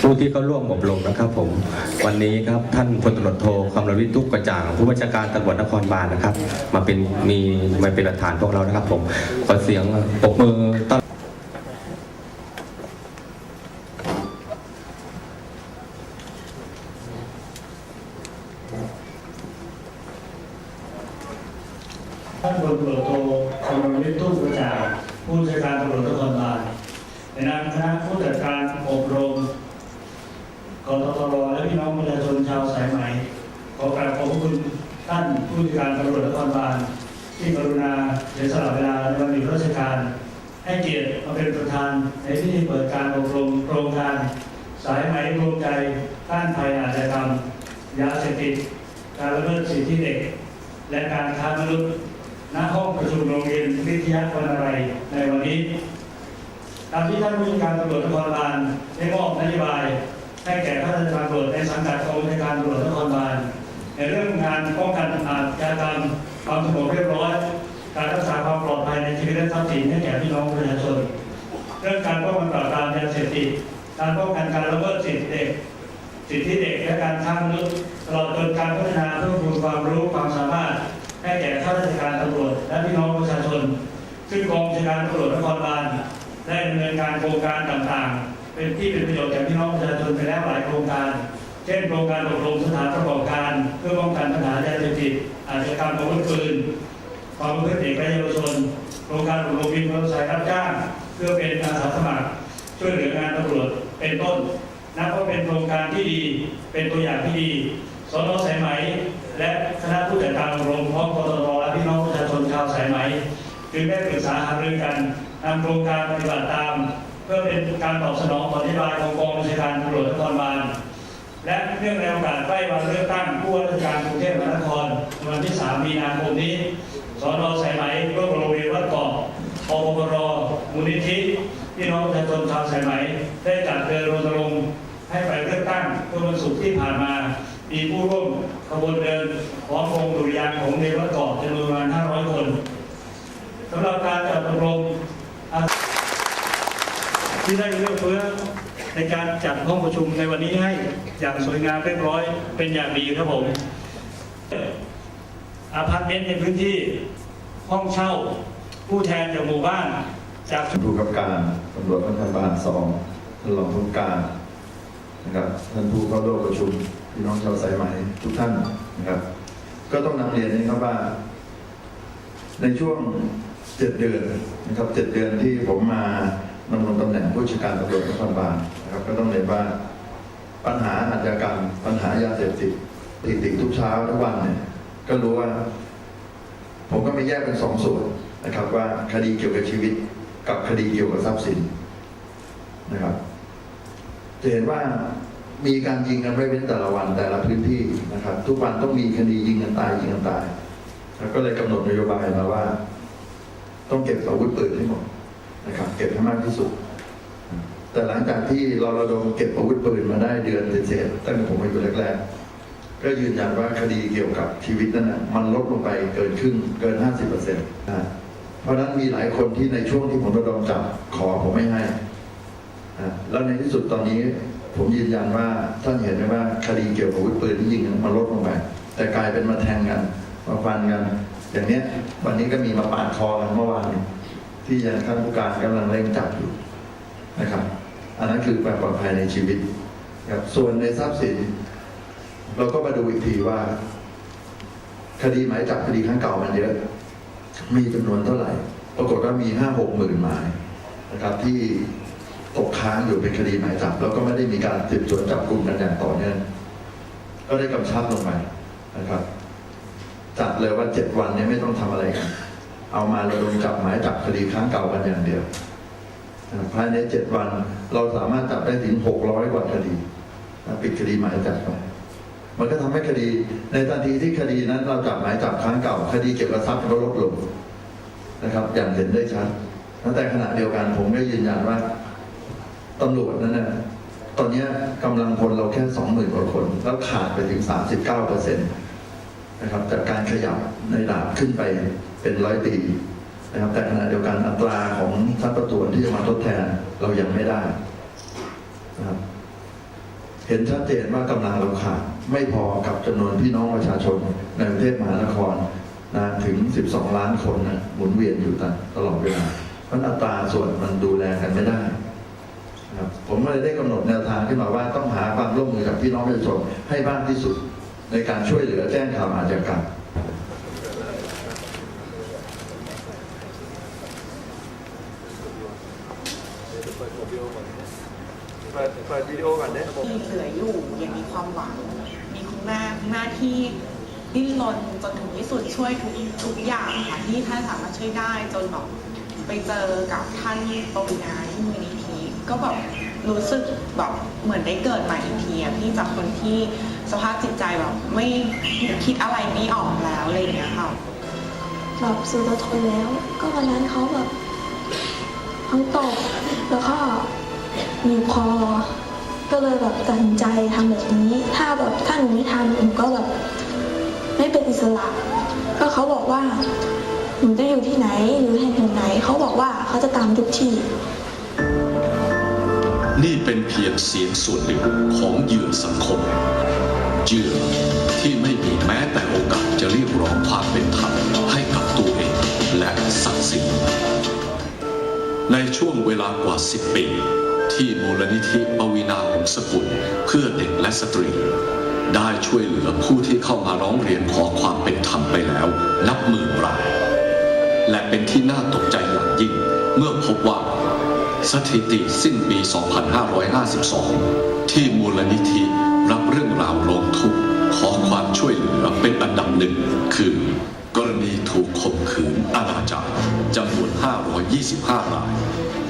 ผู้ที่เข้าร่วมอบรมนะครับผม วันนี้ครับท่านพลตำรวจโทคำรวิทย์ทุกกระจ่าง ผู้บัญชาการตำรวจนครบาลนะครับ มาเป็นมีมาเป็นหลักฐานพวกเรานะครับผมขอเสียงปรบมือต้อนท่านพลตำรวจโทคำรวิทย์ตุ้มกระจ่างผู้จัดการตำรวจนครบาลในนามคณะผู้จัดการอบรม กตตรและพี่น้องประชาชนชาวสายไหมขอกราบขอบพระคุณท่านผู้จัดการตำรวจนครบาลที่กรุณาเสียสละเวลาในวันหยุดราชการ ให้เกียรติมาเป็นประธานในพิธีเปิดการอบรมโครงการ สายไหมรวมใจต้านภัยอาชญากรรม ยาเสพติดการละเมิดสิทธิเด็ก และการค้ามนุษย์ณห้องประชุมโรงเรียนวิทยาวันอะไรในวันนี้ตามที่ท่านผู้การตำรวจนครบาลได้มอบนโยบาย ให้แก่ข้าราชการตำรวจในสังกัดกองบัญชาการตำรวจนครบาลในเรื่องงานป้องกันอาชญากรรมความสงบเรียบร้อยการรักษาความปลอดภัยในชีวิตและทรัพย์สินให้แก่พี่น้องประชาชนเรื่องการป้องกันปราบปรามยาเสพติดการป้องกันการละเมิดสิทธิเด็ก สิทธิเด็กและการค้ามนุษย์ตลอดจนการพัฒนาเพิ่มพูนความรู้ความสามารถให้แก่ข้าราชการตำรวจและพี่น้องประชาชน ซึ่งกองบัญชาการตำรวจนครบาล ได้ดำเนินการโครงการต่างๆ เป็นที่เป็นประโยชน์แก่พี่น้องประชาชนไปแล้วหลายโครงการ เช่นโครงการอบรมสถานประกอบการ เพื่อป้องกันปัญหายาเสพติดอาชญากรรมอาวุธปืนความประพฤติเด็กและเยาวชนโครงการอบรมวินมอเตอร์ไซค์รับจ้าง เพื่อเป็นอาสาสมัคร ช่วยเหลืองานตำรวจเป็นต้นนับว่าเป็นโครงการที่ดีเป็นตัวอย่างที่ดีสนสายไหม และคณะผู้จัดการอบรมพร้อมกตรและพี่น้องประชาชนชาวสายไหมจึงได้ปรึกษาหารือกัน นำโครงการปฏิบัติตาม เพื่อเป็นการตอบสนองต่อนโยบายของกองบัญชาการตำรวจนครบาลและเนื่องในโอกาสใกล้วันเลือกตั้งผู้ว่าราชการกรุงเทพมหานครวันที่ 3 มีนาคมนี้สอนอสายไหมร่วมโรงเรียนวัดเกาะปปรมูลนิธิพี่น้องประชาชนชาวสายไหม ได้จัดเดินรณรงค์ให้ไปเลือกตั้งเมื่อวันศุกร์ที่ผ่านมา มีผู้ร่วมขบวนเดินพร้อมวงดุริยางของเรียนวัดเกาะจำนวนประมาณ500 คนสำหรับการจัดอบรม ที่ได้เลือกเฟื้อในการจัดห้องประชุมในวันนี้ให้อย่างสวยงามเรียบร้อยเป็นอย่างดีครับผมอาพาร์ตเมนต์ในพื้นที่ห้องเช่า ผู้แทนจากหมู่บ้าน จากท่านผู้กำกับการตำรวจนครบาลสองท่านรองผู้การนะครับท่านผู้เข้าร่วมประชุมพี่น้องชาวสายไหมทุกท่านนะครับ ก็ต้องนำเรียนนะครับว่า ในช่วงเจ็ดเดือนนะครับเจ็ดเดือนที่ผมมา ดำรงตำแหน่งผู้จัดการตำรวจนครบาลนะครับก็ต้องเรียนว่าปัญหาอาชญากรรม ปัญหายาเสพติดติดติดทุกเช้าทุกวันเนี่ยก็รู้ว่า ผมก็ไม่แยกเป็นสองส่วนนะครับ ว่าคดีเกี่ยวกับชีวิตกับคดีเกี่ยวกับทรัพย์สินนะครับจะเห็นว่ามีการยิงกันไม่เป็นแต่ละวันแต่ละพื้นที่นะครับ ทุกวันต้องมีคดียิงกันตายยิงกันตาย แล้วก็เลยกำหนดนโยบายมาว่า ต้องเก็บอาวุธปืนให้หมด นะครับเก็บให้มากที่สุด แต่หลังจากที่เราระดมเก็บอาวุธปืนมาได้เดือนเศษตั้งแต่ผมอายุแรกๆ ก็ยืนยันว่าคดีเกี่ยวกับชีวิตนั้นนะมันลดลงไปเกินครึ่งเกิน 50เปอร์เซ็นต์นะเพราะนั้นมีหลายคนที่ในช่วงที่ผมระดมจับขอผมไม่ให้ แล้วในที่สุดตอนนี้ผมยืนยันว่าท่านเห็นไหมว่าคดีเกี่ยวกับอาวุธปืนที่ยิงมันลดลงไป แต่กลายเป็นมาแทงกันมาฟันกัน อย่างเนี้ยวันนี้ก็มีมาปาดคอกันเมื่อวานนี้ ที่ยังท่านผู้การกำลังเร่งจับอยู่นะครับ อันนั้นคือความปลอดภัยในชีวิตครับส่วนในทรัพย์สิน เราก็มาดูอีกทีว่า คดีหมายจับคดีครั้งเก่ามันเยอะ มีจำนวนเท่าไหร่ ปรากฏว่ามีห้าหกหมื่นหมายนะครับ ที่ตกค้างอยู่เป็นคดีหมายจับ แล้วก็ไม่ได้มีการสืบสวนจับกลุ่มกันอย่างต่อเนื่องก็ได้กำชับลงไปนะครับจัดเลยว่าเจ็ดวันนี้ไม่ต้องทำอะไรกัน เอามาระดมจับหมายจับคดีครั้งเก่ากันอย่างเดียวภายในเจ็ดวันเราสามารถจับได้ถึงหกร้อยกว่าคดีปิดคดีหมายจับไปมันก็ทำให้คดี ในทันทีที่คดีนั้น เราจับหมายจับครั้งเก่า คดีเกี่ยวกับทรัพย์ก็ลดลงนะครับ อย่างเห็นได้ชัดแล้วแต่ขณะเดียวกันผมก็ยืนยันว่าตำรวจนั้นนะตอนนี้กำลังพลเราแค่สองหมื่นกว่าคน แล้วขาดไปถึง39เปอร์เซ็นต์ นะครับจากการขยับในดาบขึ้นไปเป็นร้อยตีนะครับแต่ขณะเดียวกันอัตราของท่านประตวนที่จะมาทดแทนเรายังไม่ได้นะครับเห็นชัดเจนว่ากำลังเราขาดไม่พอกับจำนวนพี่น้องประชาชนในกรุงเทพมหานครนะถึง 12 ล้านคนนะหมุนเวียนอยู่ตลอดเวลาเพราะอัตราส่วนมันดูแลกันไม่ได้นะครับผมก็เลยได้กำหนดแนวทางขึ้นมาว่าต้องหาความร่วมมือกับพี่น้องประชาชนให้มากที่สุด ในการช่วยเหลือแจ้งข่าวอาชญากรรมเปิดเปิดวิดีโอก่อนเด้ที่เหลืออยู่ยังมีความหวัง มีคุณแม่คุณแม่ที่ดิ้นรนจนถึงที่สุดช่วยทุกทุกอย่างค่ะที่ท่านสามารถช่วยได้จนแบบไปเจอกับท่านปวีนาที่มูลนิธิก็แบบรู้สึกแบบเหมือนได้เกิดใหม่อีกทีอะพี่จากคนที่ สภาพจิตใจแบบไม่คิดอะไรไม่ออกแล้วอะไรอย่างเงี้ยค่ะแบบสุดทนแล้ว ก็วันนั้นเขาแบบทั้งตบแล้วก็มีคอก็เลยแบบตัดสินใจทำแบบนี้ ถ้าแบบถ้าหนูไม่ทำหนูก็แบบไม่เป็นอิสระ ก็เขาบอกว่าหนูจะอยู่ที่ไหนอยู่แห่งไหน เขาบอกว่าเขาจะตามทุกที่นี่เป็นเพียงเสียงส่วนหนึ่งของเหยื่อสังคม เหยื่อ ที่ไม่มีแม้แต่โอกาสจะเรียกร้องความเป็นธรรมให้กับตัวเองและศักดิ์ศรีในช่วงเวลากว่า 10 ปี ที่มูลนิธิปวีนาหงสกุลเพื่อเด็กและสตรี ได้ช่วยเหลือผู้ที่เข้ามาร้องเรียนขอความเป็นธรรมไปแล้ว นับหมื่นรายและเป็นที่น่าตกใจอย่างยิ่ง เมื่อพบว่า สถิติสิ้นปี 2552 ที่มูลนิธิ รับเรื่องราวร้องทุกข์ขอความช่วยเหลือเป็นอันดับหนึ่ง คือกรณีถูกข่มขืนอนาจารจำนวน 525 ราย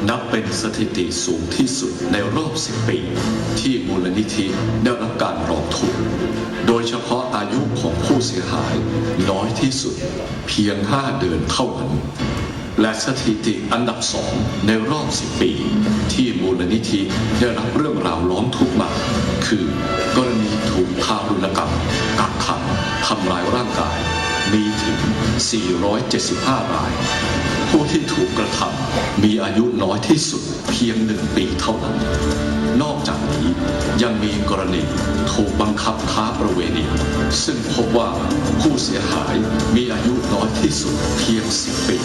นับเป็นสถิติสูงที่สุดในรอบ 10 ปี ที่มูลนิธิได้รับการร้องทุกข์โดยเฉพาะอายุของผู้เสียหายน้อยที่สุด เพียง 5 เดือนเท่านั้น และสถิติอันดับสองในรอบ 10 ปี ที่มูลนิธิได้รับเรื่องราวร้องทุกข์มา คือกรณีถูกทารุณกรรมกักขังทำลายร่างกาย มีถึง 475 ราย ผู้ที่ถูกกระทำมีอายุน้อยที่สุดเพียงหนึ่งปีเท่านั้น นอกจากนี้ยังมีกรณีถูกบังคับค้าประเวณี ซึ่งพบว่าผู้เสียหายมีอายุน้อยที่สุดเพียง 10 ปี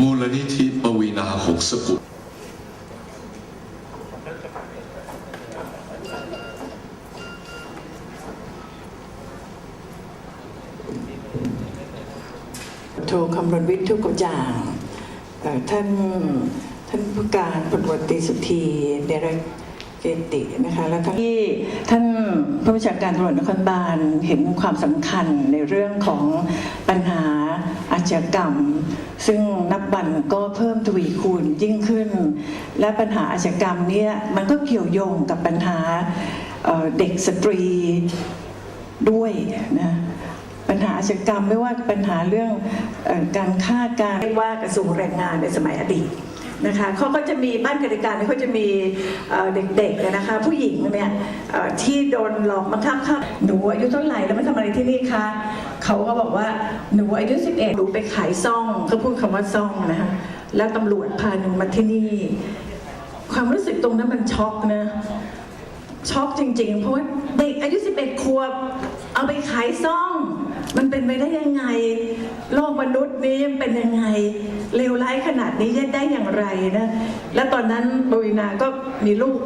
มูลนิธิปวีนาหงสกุลโทคำรณวิทย์ทุกกระจ่างท่าน ผู้การพลตำรวจตรีสุธีเดรกเกตินะคะแล้วที่ท่านผู้บัญชาการตำรวจนครบาลเห็นความสำคัญในเรื่องของปัญหาอาชญากรรม ซึ่งนับวันก็เพิ่มทวีคูณยิ่งขึ้น และปัญหาอาชญากรรมเนี่ยมันก็เกี่ยวโยงกับปัญหาเด็กสตรีด้วยนะปัญหาอาชญากรรมไม่ว่าปัญหาเรื่องการฆ่าการเรียกว่า กระทรวงแรงงานในสมัยอดีต นะคะเขาก็จะมีบ้านกติการมีเขาจะมีเด็กๆนะคะ ผู้หญิงเนี่ยที่โดนหลอกบังคับค่ะหนูอายุเท่าไหร่แล้วมาทำอะไรที่นี่คะเขาก็บอกว่าหนูอายุ 11หนูไปขายซ่องเขาพูดคำว่าซ่องนะคะแล้วตำรวจพาหนูมาที่นี่ ความรู้สึกตรงนั้นมันช็อกนะช็อกจริง ๆ เพราะว่าเด็กอายุ 11 ขวบ เอาไปขายซ่อง มันเป็นไปได้ยังไง โลกมนุษย์นี้เป็นยังไงเลวร้ายขนาดนี้ได้อย่างไรนะ และตอนนั้นปวีนาก็มีลูก